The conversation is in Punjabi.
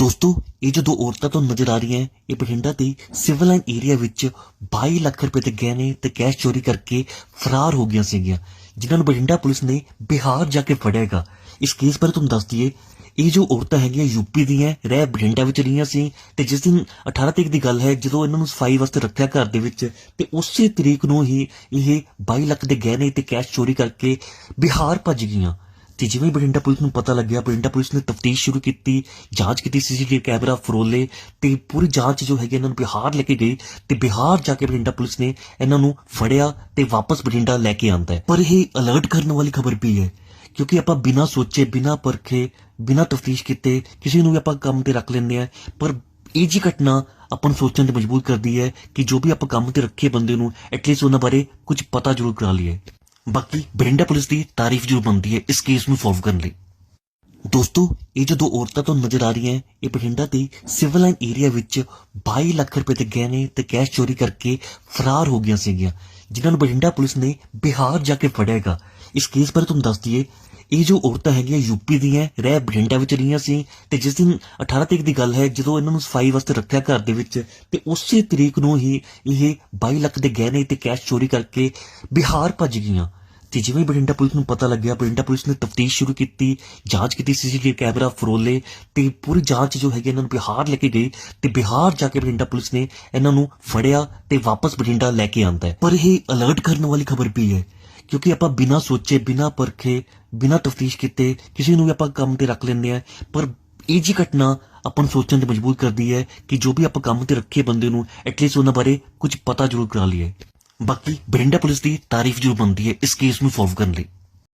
ਦੋਸਤੋ, ਇਹ ਜੋ ਦੋ ਔਰਤਾਂ ਤੁਹਾਨੂੰ ਨਜ਼ਰ ਆ ਰਹੀਆਂ ਇਹ ਬਠਿੰਡਾ ਦੇ ਸਿਵਲ ਲਾਈਨ ਏਰੀਆ ਵਿੱਚ 22 ਲੱਖ ਰੁਪਏ ਦੇ ਗਹਿਣੇ ਤੇ ਕੈਸ਼ ਚੋਰੀ ਕਰਕੇ ਫਰਾਰ ਹੋ ਗਈਆਂ ਸੀਗੀਆਂ, ਜਿਨ੍ਹਾਂ ਨੂੰ ਬਠਿੰਡਾ ਪੁਲਿਸ ਨੇ ਬਿਹਾਰ ਜਾ ਕੇ ਫੜਿਆਗਾ ਇਸ ਕੇਸ ਬਾਰੇ ਤੁਹਾਨੂੰ ਦੱਸ ਦਈਏ, ਇਹ ਜੋ ਔਰਤਾਂ ਹੈਗੀਆਂ ਯੂਪੀ ਦੀਆਂ, ਰਹਿ ਬਠਿੰਡਾ ਵਿੱਚ ਰਹੀਆਂ ਸੀ, ਤੇ ਜਿਸ ਦਿਨ 18 ਤਰੀਕ ਦੀ ਗੱਲ ਹੈ, ਜਦੋਂ ਇਹਨਾਂ ਨੂੰ ਸਫ਼ਾਈ ਵਾਸਤੇ ਰੱਖਿਆ ਘਰ ਦੇ ਵਿੱਚ, ਤੇ ਉਸੇ ਤਰੀਕ ਨੂੰ ਹੀ ਇਹ 22 ਲੱਖ ਦੇ ਗਹਿਣੇ ਤੇ ਕੈਸ਼ ਚੋਰੀ ਕਰਕੇ ਬਿਹਾਰ ਭੱਜ ਗਈਆਂ। ਤੇ ਜਿਵੇਂ ਹੀ ਬਠਿੰਡਾ ਪੁਲਿਸ ਨੂੰ ਪਤਾ ਲੱਗਿਆ, ਬਠਿੰਡਾ ਪੁਲਿਸ ਨੇ ਤਫਤੀਸ਼ ਸ਼ੁਰੂ ਕੀਤੀ, ਜਾਂਚ ਕੀਤੀ, ਸੀਸੀਟੀਵੀ ਕੈਮਰਾ ਫਰੋਲੇ ਤੇ ਪੂਰੀ ਜਾਂਚ ਜੋ ਹੈਗੀ ਇਹਨਾਂ ਨੂੰ ਬਿਹਾਰ ਲੈ ਕੇ ਗਈ ਤੇ ਬਿਹਾਰ ਜਾ ਕੇ ਬਠਿੰਡਾ ਪੁਲਿਸ ਨੇ ਇਹਨਾਂ ਨੂੰ ਫੜਿਆ ਤੇ ਵਾਪਸ ਬਠਿੰਡਾ ਲੈ ਕੇ ਆਂਦਾ ਹੈ। ਪਰ ਇਹ ਅਲਰਟ ਕਰਨ ਵਾਲੀ ਖਬਰ ਵੀ ਹੈ, ਕਿਉਂਕਿ ਆਪਾਂ ਬਿਨਾਂ ਸੋਚੇ, ਬਿਨਾਂ ਪਰਖੇ, ਬਿਨਾਂ ਤਫਤੀਸ਼ ਕੀਤੇ ਕਿਸੇ ਨੂੰ ਵੀ ਆਪਾਂ ਕੰਮ ਤੇ ਰੱਖ ਲੈਂਦੇ ਆ ਪਰ ਇਹ ਜੀ ਘਟਨਾ ਆਪਾਂ ਨੂੰ ਸੋਚਣ ਤੇ ਮਜਬੂਰ ਕਰਦੀ ਹੈ ਕਿ ਜੋ ਵੀ ਆਪਾਂ ਕੰਮ ਤੇ ਰੱਖੇ ਬੰਦੇ ਨੂੰ ਐਟਲੀਸਟ ਉਹਨਾਂ ਬਾਰੇ ਕੁਝ ਪਤਾ ਜ਼ਰੂਰ ਕਰਾ ਲਈਏ। ਬਾਕੀ ਬਰਿੰਡਾ ਪੁਲਿਸ ਦੀ ਤਾਰੀਫ ਜ਼ਰੂਰ ਬਣਦੀ ਹੈ ਇਸ ਕੇਸ ਨੂੰ ਸੋਲਵ ਕਰਨ ਲਈ। ਦੋਸਤੋ, ਇਹ ਜੋ ਦੋ ਔਰਤਾਂ ਤੋਂ ਨਜ਼ਰ ਆ ਰਹੀਆਂ, ਇਹ ਬਠਿੰਡਾ ਦੇ ਸਿਵਲ ਲਾਈਨ ਏਰੀਆ ਵਿੱਚ 22 ਲੱਖ ਰੁਪਏ ਦੇ ਗਹਿਣੇ ਤੇ ਕੈਸ਼ ਚੋਰੀ ਕਰਕੇ ਫਰਾਰ ਹੋ ਗਈਆਂ ਸੀਗੀਆਂ, ਜਿਨ੍ਹਾਂ ਨੂੰ ਬਠਿੰਡਾ ਪੁਲਿਸ ਨੇ ਬਿਹਾਰ ਜਾ ਕੇ ਫੜਿਆਗਾ ਇਸ ਕੇਸ ਬਾਰੇ ਤੁਹਾਨੂੰ ਦੱਸ ਦਈਏ, ਇਹ ਜੋ ਔਰਤਾਂ ਹੈਗੀਆਂ ਯੂਪੀ ਦੀਆਂ, ਰਹਿ ਬਠਿੰਡਾ ਵਿੱਚ ਰਹੀਆਂ ਸੀ, ਤੇ ਜਿਸ ਦਿਨ 18 ਤਰੀਕ ਦੀ ਗੱਲ ਹੈ, ਜਦੋਂ ਇਹਨਾਂ ਨੂੰ ਸਫ਼ਾਈ ਵਾਸਤੇ ਰੱਖਿਆ ਘਰ ਦੇ ਵਿੱਚ, ਤੇ ਉਸੇ ਤਰੀਕ ਨੂੰ ਹੀ ਇਹ 22 ਲੱਖ ਦੇ ਗਹਿਣੇ ਤੇ ਕੈਸ਼ ਚੋਰੀ ਕਰਕੇ ਬਿਹਾਰ ਭੱਜ ਗਈਆਂ। ਤੇ ਜਿਵੇਂ ਬਠਿੰਡਾ ਪੁਲਿਸ ਨੂੰ ਪਤਾ ਲੱਗਿਆ, ਬਠਿੰਡਾ ਪੁਲਿਸ ਨੇ ਤਫਤੀਸ਼ ਸ਼ੁਰੂ ਕੀਤੀ, ਜਾਂਚ ਕੀਤੀ ਸੀਸੀਟੀਵੀ ਕੈਮਰਾ ਫਰੋਲੇ, ਤੇ ਪੂਰੀ ਜਾਂਚ ਜੋ ਹੈਗੀ ਇਹਨਾਂ ਨੂੰ ਬਿਹਾਰ ਲੈ ਕੇ ਗਈ, ਤੇ ਬਿਹਾਰ ਜਾ ਕੇ ਬਠਿੰਡਾ ਪੁਲਿਸ ਨੇ ਇਹਨਾਂ ਨੂੰ ਫੜਿਆ ਤੇ ਵਾਪਸ ਬਠਿੰਡਾ ਲੈ ਕੇ ਆਂਦਾ ਪਰ ਇਹ ਅਲਰਟ ਕਰਨ ਵਾਲੀ ਖਬਰ ਵੀ ਹੈ ਕਿਉਂਕਿ ਆਪਾਂ ਬਿਨਾਂ ਸੋਚੇ, ਬਿਨਾਂ ਪਰਖੇ, ਬਿਨਾਂ ਤਫਤੀਸ਼ ਕੀਤੇ ਕਿਸੇ ਨੂੰ ਵੀ ਆਪਾਂ ਕੰਮ ਤੇ ਰੱਖ ਲੈਂਦੇ ਆ ਪਰ ਇਹ ਜੀ ਘਟਨਾ ਆਪਾਂ ਨੂੰ ਸੋਚਣ ਤੇ ਮਜਬੂਰ ਕਰਦੀ ਹੈ ਕਿ ਜੋ ਵੀ ਆਪਾਂ ਕੰਮ ਤੇ ਰੱਖੇ ਬੰਦੇ ਨੂੰ ਐਟਲੀਸਟ ਉਹਨਾਂ ਬਾਰੇ ਕੁਝ ਪਤਾ ਜ਼ਰੂਰ ਕਰਾ ਲਈਏ। ਬਾਕੀ ਬਰਿੰਡਾ ਪੁਲਿਸ ਦੀ ਤਾਰੀਫ ਜ਼ਰੂਰ ਬਣਦੀ ਹੈ ਇਸ ਕੇਸ ਨੂੰ ਸੋਲਵ ਕਰਨ ਲਈ।